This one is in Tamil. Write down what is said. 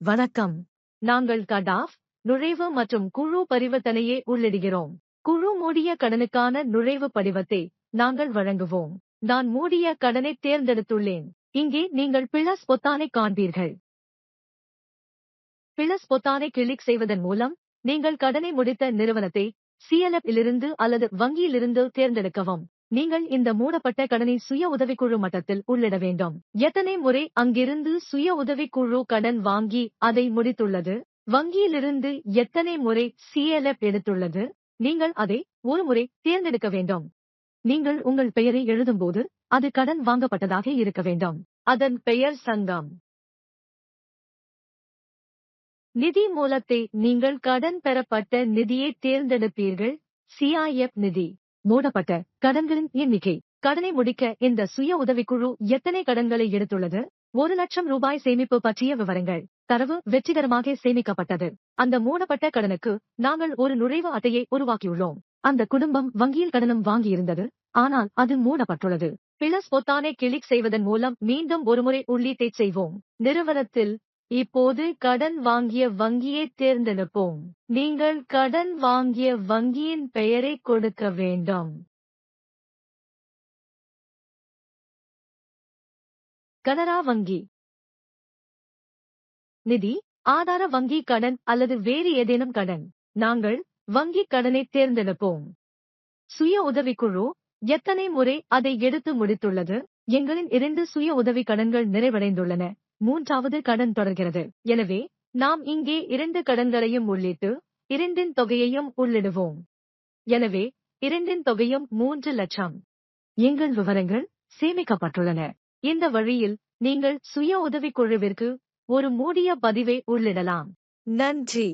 வணக்கம். நாங்கள் கடாஃப் நுழைவு மற்றும் குழு பரிவர்த்தனையை உள்ளிடுகிறோம். குழு மூடிய கடனுக்கான நுழைவு படிவத்தை நாங்கள் வழங்குவோம். நான் மூடிய கடனை தேர்ந்தெடுத்துள்ளேன். இங்கே நீங்கள் பிளஸ் பொத்தானை காண்பீர்கள். பிளஸ் பொத்தானை கிளிக் செய்வதன் மூலம் நீங்கள் கடனை முடித்த நிறுவனத்தை CLF இலிருந்து அல்லது வங்கியிலிருந்து தேர்ந்தெடுக்கவும். நீங்கள் இந்த மூடப்பட்ட கடனை சுய உதவிக்குழு மட்டத்தில் உள்ளிட வேண்டும். எத்தனை முறை அங்கிருந்து சுய உதவிக்குழு கடன் வாங்கி அதை முடித்துள்ளது? வங்கியிலிருந்து எத்தனை முறை சிஎல்எப் எடுத்துள்ளது? நீங்கள் அதை ஒரு முறை தேர்ந்தெடுக்க வேண்டும். நீங்கள் உங்கள் பெயரை எழுதும்போது அது கடன் வாங்கப்பட்டதாக இருக்க வேண்டும். அதன் பெயர் சங்கம். நிதி மூலத்தை நீங்கள் கடன் பெறப்பட்ட நிதியை தேர்ந்தெடுப்பீர்கள். சிஐஎஃப் நிதி. மூடப்பட்ட கடன்களின் எண்ணிக்கை. கடனை முடிக்க இந்த சுய உதவிக்குழு எத்தனை கடன்களை எடுத்துள்ளது? ஒரு லட்சம் ரூபாய் சேமிப்பு பற்றிய விவரங்கள். தரவு வெற்றிகரமாக சேமிக்கப்பட்டது. அந்த மூடப்பட்ட கடனுக்கு நாங்கள் ஒரு நுழைவு அட்டையை உருவாக்கியுள்ளோம். அந்த குடும்பம் வங்கியில் கடனும் வாங்கியிருந்தது. ஆனால் அது மூடப்பட்டுள்ளது. பிளஸ் பொத்தானை கிளிக் செய்வதன் மூலம் மீண்டும் ஒருமுறை உள்ளீட்டை செய்வோம். நிறுவனத்தில் இப்போது கடன் வாங்கிய வங்கியை தேர்ந்தெடுப்போம். நீங்கள் கடன் வாங்கிய வங்கியின் பெயரை கொடுக்க வேண்டும். கனரா வங்கி. நிதி ஆதார வங்கி கடன் அல்லது வேறு ஏதேனும் கடன். நாங்கள் வங்கி கடனை தேர்ந்தெடுப்போம். சுய உதவிக்குழு எத்தனை முறை அதை எடுத்து முடித்துள்ளது? எங்களின் இரண்டு சுய உதவி கடன்கள் நிறைவடைந்துள்ளன. மூன்றாவது கடன் தொடர்கிறது. எனவே நாம் இங்கே இரண்டு கடன்களையும் உள்ளிட்டு இரண்டின் தொகையையும் உள்ளிடுவோம். எனவே இரண்டின் தொகையும் மூன்று லட்சம். எங்கள் விவரங்கள் சேமிக்கப்பட்டுள்ளன. இந்த வழியில் நீங்கள் சுய உதவிக்குழுவிற்கு ஒரு மூடிய பதிவை உள்ளிடலாம். நன்றி.